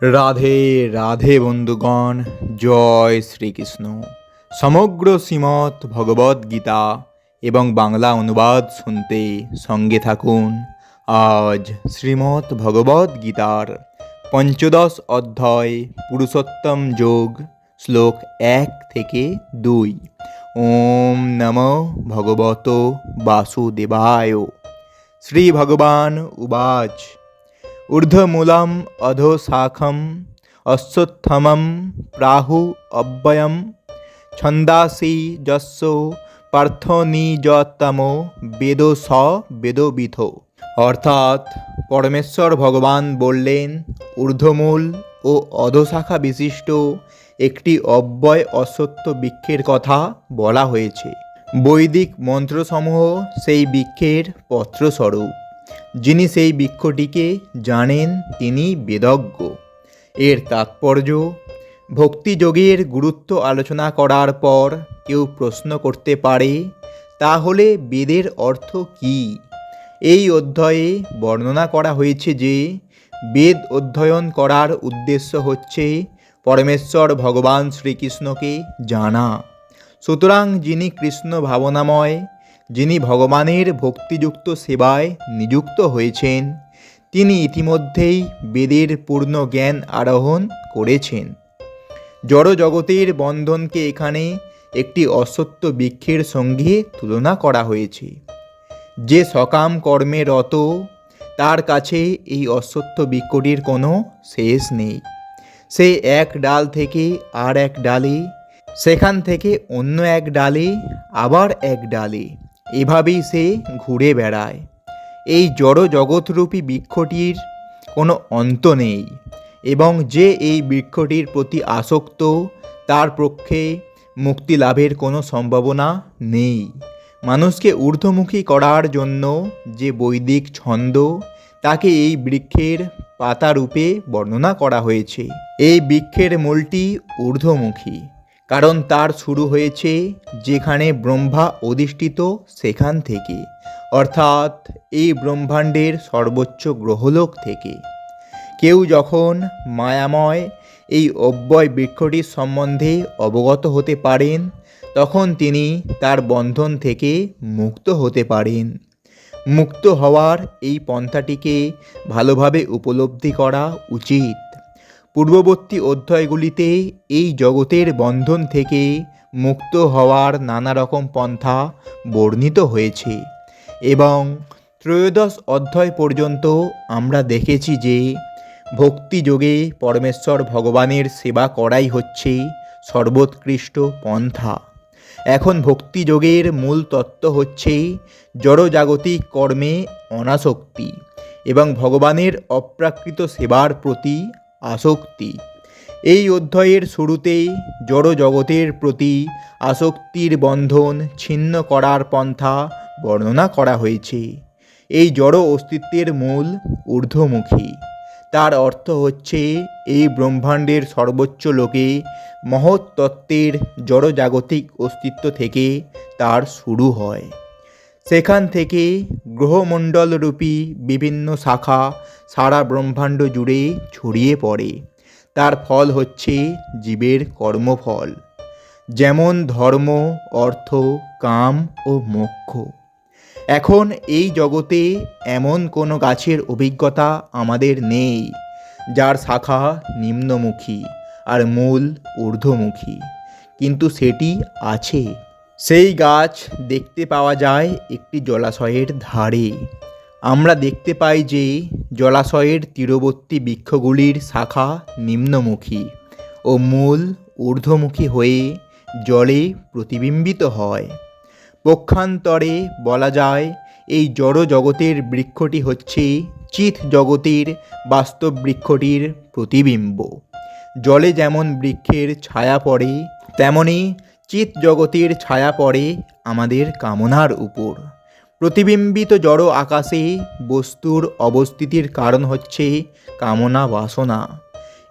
রাধে রাধে বন্ধুগণ, জয় শ্রীকৃষ্ণ। সমগ্র শ্রীমৎ ভগবদ গীতা এবং বাংলা অনুবাদ শুনতে সঙ্গে থাকুন। আজ শ্রীমৎ ভগবদ গীতার পঞ্চদশ অধ্যায়, পুরুষোত্তম যোগ, শ্লোক এক থেকে দুই। ওম নম ভগবত বাসুদেবায়। শ্রী ভগবান উবাচ। ঊর্ধ্বমূলম অধোশাখম অশ্বত্থমম প্রাহু অব্যয়ম ছন্দাসি যস্য পার্থনিজতম বেদ স বেদবিথ অর্থাৎ পরমেশ্বর ভগবান বললেন, ঊর্ধ্বমূল ও অধোশাখা বিশিষ্ট একটি অব্যয় অশ্বত্থ বৃক্ষের কথা বলা হয়েছে। বৈদিক মন্ত্রসমূহ সেই বৃক্ষের পত্রস্বরূপ। যিনি সেই বৃক্ষটিকে জানেন তিনি বেদজ্ঞ। এর তাৎপর্য, ভক্তিযোগের গুরুত্ব আলোচনা করার পর কেউ প্রশ্ন করতে পারে, তাহলে বেদের অর্থ কী? এই অধ্যায়ে বর্ণনা করা হয়েছে যে, বেদ অধ্যয়ন করার উদ্দেশ্য হচ্ছে পরমেশ্বর ভগবান শ্রীকৃষ্ণকে জানা। সুতরাং যিনি কৃষ্ণ ভাবনাময় যিনি ভগবানের ভক্তিযুক্ত সেবায় নিযুক্ত হয়েছেন, তিনি ইতিমধ্যেই বেদের পূর্ণ জ্ঞান আরোহণ করেছেন। জড় জগতের বন্ধনকে এখানে একটি অসত্য বৃক্ষের সঙ্গে তুলনা করা হয়েছে। যে সকাম কর্মে রত, তার কাছে এই অসত্য বৃক্ষটির কোনো শেষ নেই। সে এক ডাল থেকে আর এক ডালে, সেখান থেকে অন্য এক ডালে, আবার এক ডালে। এভাবেই সে ঘুরে বেড়ায়। এই জড় জগৎরূপী বৃক্ষটির কোনো অন্ত নেই এবং যে এই বৃক্ষটির প্রতি আসক্ত, তার পক্ষে মুক্তি লাভের কোনো সম্ভাবনা নেই। মানুষকে ঊর্ধ্বমুখী করার জন্য যে বৈদিক ছন্দ, তাকে এই বৃক্ষের পাতারূপে বর্ণনা করা হয়েছে। এই বৃক্ষের মূলটি ঊর্ধ্বমুখী। কারণ তার শুরু হয়েছে যেখানে ব্রহ্মা অধিষ্ঠিত সেখান থেকে, অর্থাৎ এই ব্রহ্মাণ্ডের সর্বোচ্চ গ্রহলোক থেকে। কেউ যখন মায়াময় এই অব্যয় বৃক্ষটির সম্বন্ধে অবগত হতে পারেন, তখন তিনি তার বন্ধন থেকে মুক্ত হতে পারেন। মুক্ত হওয়ার এই পন্থাটিকে ভালোভাবে উপলব্ধি করা উচিত। পূর্ববর্তী অধ্যায়গুলিতে এই জগতের বন্ধন থেকে মুক্ত হওয়ার নানা রকম পন্থা বর্ণিত হয়েছে এবং ত্রয়োদশ অধ্যায় পর্যন্ত আমরা দেখেছি যে ভক্তিযোগে পরমেশ্বর ভগবানের সেবা করাই হচ্ছে সর্বোৎকৃষ্ট পন্থা। এখন ভক্তিযোগের মূল তত্ত্ব হচ্ছে জড়জাগতিক কর্মে অনাসক্তি এবং ভগবানের অপ্রাকৃত সেবার প্রতি আসক্তি। এই অধ্যায়ের শুরুতেই জড় জগতের প্রতি আসক্তির বন্ধন ছিন্ন করার পন্থা বর্ণনা করা হয়েছে। এই জড় অস্তিত্বের মূল ঊর্ধ্বমুখী। তার অর্থ হচ্ছে, এই ব্রহ্মাণ্ডের সর্বোচ্চ লোকে মহৎ তত্ত্বের জড়জাগতিক অস্তিত্ব থেকে তার শুরু হয়। সেখান থেকে গ্রহমণ্ডলরূপী বিভিন্ন শাখা সারা ব্রহ্মাণ্ড জুড়ে ছড়িয়ে পড়ে। তার ফল হচ্ছে জীবের কর্মফল। যেমন ধর্ম, অর্থ, কাম ও মোক্ষ। এখন এই জগতে এমন কোনো গাছের অভিজ্ঞতা আমাদের নেই, যার শাখা নিম্নমুখী আর মূল ঊর্ধ্বমুখী। কিন্তু সেটি আছে। সেই গাছ দেখতে পাওয়া যায় একটি জলাশয়ের ধারে। আমরা দেখতে পাই যে জলাশয়ের তীরবর্তী বৃক্ষগুলির শাখা নিম্নমুখী ও মূল ঊর্ধ্বমুখী হয়ে জলে প্রতিবিম্বিত হয়। পক্ষান্তরে বলা যায়, এই জড় জগতের বৃক্ষটি হচ্ছে চিৎ জগতের বাস্তব বৃক্ষটির প্রতিবিম্ব। জলে যেমন বৃক্ষের ছায়া পড়ে, তেমনি চিৎ জগতের ছায়া পড়ে আমাদের কামনার উপর। প্রতিবিম্বিত জড় আকাশে বস্তুর অবস্থিতির কারণ হচ্ছে কামনা বাসনা।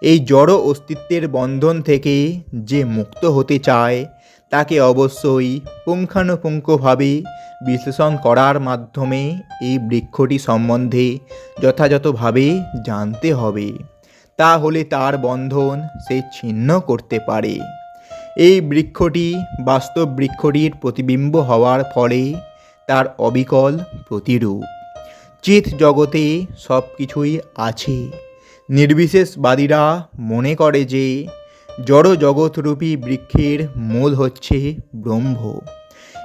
এই জড় অস্তিত্বের বন্ধন থেকে যে মুক্ত হতে চায়, তাকে অবশ্যই পুঙ্খানুপুঙ্খভাবে বিশ্লেষণ করার মাধ্যমে এই বৃক্ষটি সম্বন্ধে যথাযথভাবে জানতে হবে। তাহলে তার বন্ধন সে ছিন্ন করতে পারে। এই বৃক্ষটি বাস্তব বৃক্ষটির প্রতিবিম্ব হওয়ার ফলে তার অবিকল প্রতিরূপ। চিত জগতে সব কিছুই আছে। নির্বিশেষবাদীরা মনে করে যে জড় জগৎরূপী বৃক্ষের মূল হচ্ছে ব্রহ্ম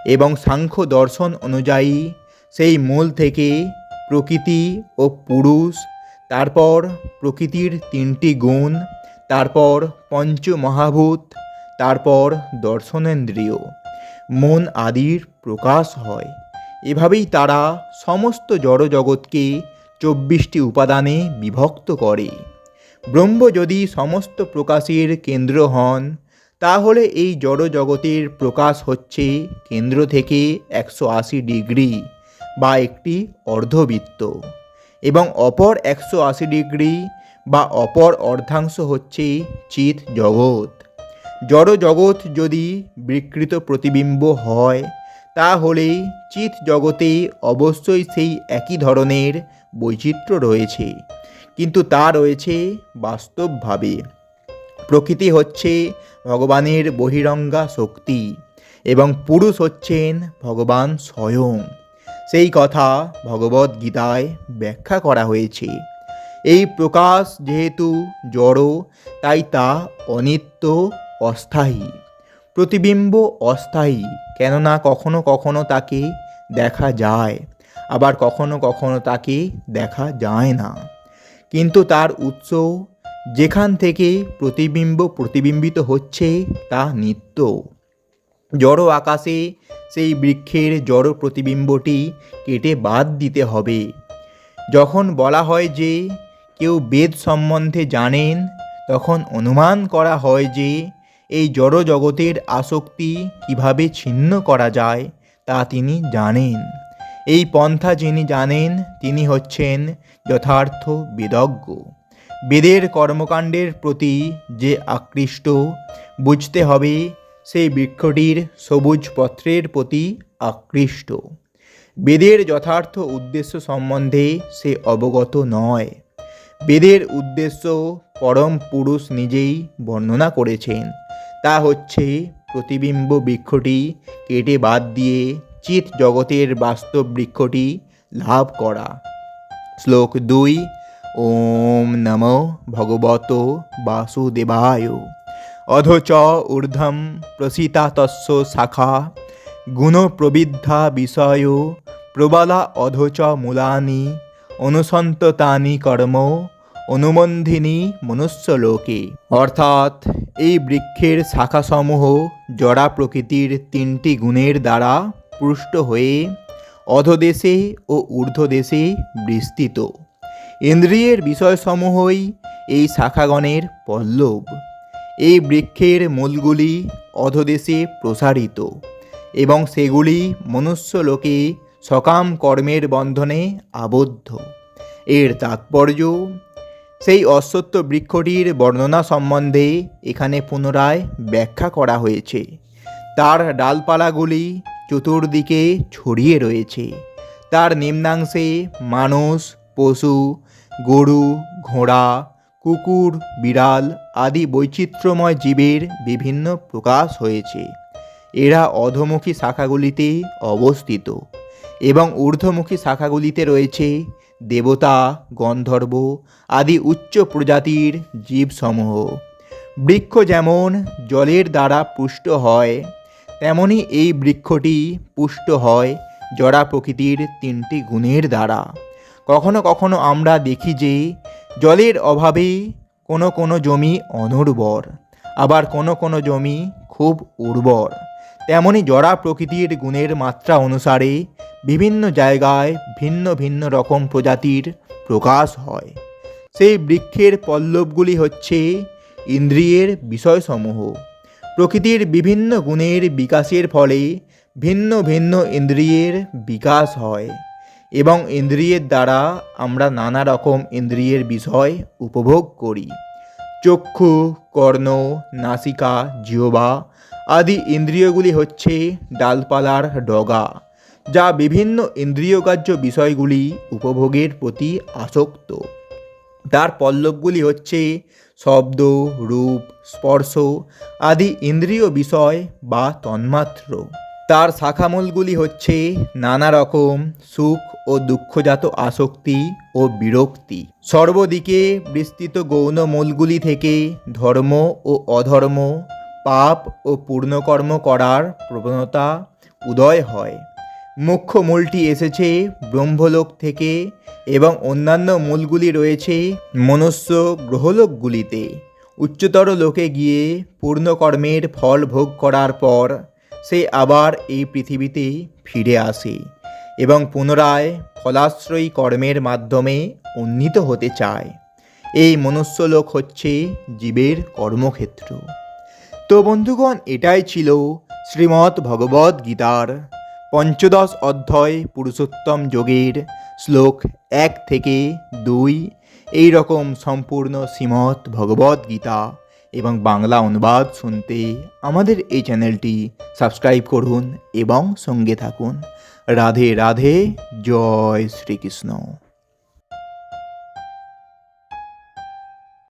এবং সাংখ্য দর্শন অনুযায়ী সেই মূল থেকে প্রকৃতি ও পুরুষ, তারপর প্রকৃতির তিনটি গুণ, তারপর পঞ্চ মহাভূত তারপর দর্শনেন্দ্রিয়। মন আদির প্রকাশ হয়। এভাবেই তারা সমস্ত জড়জগৎকে চব্বিশটি উপাদানে বিভক্ত করে। ব্রহ্ম যদি সমস্ত প্রকাশের কেন্দ্র হন, তাহলে এই জড়জগতের প্রকাশ হচ্ছে কেন্দ্র থেকে একশো আশি ডিগ্রি বা একটি অর্ধবৃত্ত এবং অপর একশো আশি ডিগ্রি বা অপর অর্ধাংশ হচ্ছে চিত জগৎ। জড় জগৎ যদি বিকৃত প্রতিবিম্ব হয় তাহলে চিত জগতে অবশ্যই সেই একই ধরনের বৈচিত্র্য রয়েছে, কিন্তু তা রয়েছে বাস্তবভাবে। প্রকৃতি হচ্ছে ভগবানের বহিরঙ্গা শক্তি এবং পুরুষ হচ্ছেন ভগবান স্বয়ং। সেই কথা ভগবদ্ গীতায় ব্যাখ্যা করা হয়েছে। এই প্রকাশ যেহেতু জড়, তাই তা অনিত্য অস্থায়ী। প্রতিবিম্ব অস্থায়ী, কেননা কখনো কখনো তাকে দেখা যায়, আবার কখনো কখনো তাকে দেখা যায় না। কিন্তু তার উৎস যেখান থেকে প্রতিবিম্ব প্রতিবিম্বিত হচ্ছে, তা নিত্য। জড় আকাশে সেই বৃক্ষের জড় প্রতিবিম্বটি কেটে বাদ দিতে হবে। যখন বলা হয় যে কেউ বেদ সম্বন্ধে জানেন, তখন অনুমান করা হয় যে এই জড় জগতের আসক্তি কীভাবে ছিন্ন করা যায় তা তিনি জানেন। এই পন্থা যিনি জানেন, তিনি হচ্ছেন যথার্থ বেদজ্ঞ। বেদের কর্মকাণ্ডের প্রতি যে আকৃষ্ট, বুঝতে হবে সেই বৃক্ষটির সবুজ পত্রের প্রতি আকৃষ্ট। বেদের যথার্থ উদ্দেশ্য সম্বন্ধে সে অবগত নয়। বেদের উদ্দেশ্য পরম পুরুষ নিজেই বর্ণনা করেছেন। তা হচ্ছে প্রতিবিম্ব বৃক্ষটি কেটে বাদ দিয়ে চিত জগতের বাস্তব বৃক্ষটি লাভ করা। শ্লোক দুই, ওম নম ভগবত বাসুদেবায়। অধচ ঊর্ধ্বম প্রসিতা তস্য শাখা গুণপ্রবিদ্ধা বিষয় প্রবলা অধচ মূলানি অনুসন্ততানি কর্ম অনুমন্ধিনী মনুষ্যলোকে। অর্থাৎ এই বৃক্ষের শাখাসমূহ জড়া প্রকৃতির তিনটি গুণের দ্বারা পুষ্ট হয়ে অধদেশে ও ঊর্ধ্বদেশে বিস্তৃত। ইন্দ্রিয়ের বিষয়সমূহই এই শাখাগণের পল্লব। এই বৃক্ষের মূলগুলি অধদেশে প্রসারিত এবং সেগুলি মনুষ্যলোকে সকাম কর্মের বন্ধনে আবদ্ধ। এর তাৎপর্য সেই অশ্বত্থ বৃক্ষটির বর্ণনা সম্বন্ধে এখানে পুনরায় ব্যাখ্যা করা হয়েছে। তার ডালপালাগুলি চতুর্দিকে ছড়িয়ে রয়েছে। তার নিম্নাংশে মানুষ পশু, গরু, ঘোড়া, কুকুর, বিড়াল আদি বৈচিত্র্যময় জীবের বিভিন্ন প্রকাশ হয়েছে। এরা অধমুখী শাখাগুলিতে অবস্থিত এবং ঊর্ধ্বমুখী শাখাগুলিতে রয়েছে দেবতা, গন্ধর্ব আদি উচ্চ প্রজাতির জীবসমূহ। বৃক্ষ যেমন জলের দ্বারা পুষ্ট হয়, তেমনি এই বৃক্ষটি পুষ্ট হয় জড়া প্রকৃতির তিনটি গুণের দ্বারা। কখনো কখনো আমরা দেখি যে জলের অভাবে কোনো কোনো জমি অনুর্বর, আবার কোনো কোনো জমি খুব উর্বর। তেমনি জড়া প্রকৃতির গুণের মাত্রা অনুসারে বিভিন্ন জায়গায় ভিন্ন ভিন্ন রকম প্রজাতির প্রকাশ হয়। সেই বৃক্ষের পল্লবগুলি হচ্ছে ইন্দ্রিয়ের বিষয়সমূহ। প্রকৃতির বিভিন্ন গুণের বিকাশের ফলে ভিন্ন ভিন্ন ইন্দ্রিয়ের বিকাশ হয় এবং ইন্দ্রিয়ের দ্বারা আমরা নানা রকম ইন্দ্রিয়ের বিষয় উপভোগ করি। চক্ষু, কর্ণ, নাসিকা, জিহবা আদি ইন্দ্রিয়গুলি হচ্ছে ডালপালার ডগা, যা বিভিন্ন ইন্দ্রিয়গ্রাহ্য বিষয়গুলি উপভোগের প্রতি আসক্ত। তার পল্লবগুলি হচ্ছে শব্দ, রূপ, স্পর্শ আদি ইন্দ্রিয় বিষয় বা তন্মাত্র। তার শাখামূলগুলি হচ্ছে নানা রকম সুখ ও দুঃখজাত আসক্তি ও বিরক্তি। সর্বদিকে বিস্তৃত গৌণ মূলগুলি থেকে ধর্ম ও অধর্ম পাপ ও পূর্ণকর্ম করার প্রবণতা উদয় হয়। মুখ্য মূলটি এসেছে ব্রহ্মলোক থেকে এবং অন্যান্য মূলগুলি রয়েছে মনুষ্য গ্রহলোকগুলিতে। উচ্চতর লোকে গিয়ে পূর্ণকর্মের ফল ভোগ করার পর সে আবার এই পৃথিবীতে ফিরে আসে এবং পুনরায় ফলাশ্রয়ী কর্মের মাধ্যমে উন্নীত হতে চায়। এই মনুষ্যলোক হচ্ছে জীবের কর্মক্ষেত্র। তো বন্ধুগণ, এটাই ছিল শ্রীমৎ ভগবদ গীতার পঞ্চদশ অধ্যায় পুরুষোত্তম যোগের শ্লোক এক থেকে দুই। এই রকম সম্পূর্ণ শ্রীমৎ ভগবদ গীতা এবং বাংলা অনুবাদ শুনতে আমাদের এই চ্যানেলটি সাবস্ক্রাইব করুন এবং সঙ্গে থাকুন। রাধে রাধে, জয় শ্রীকৃষ্ণ।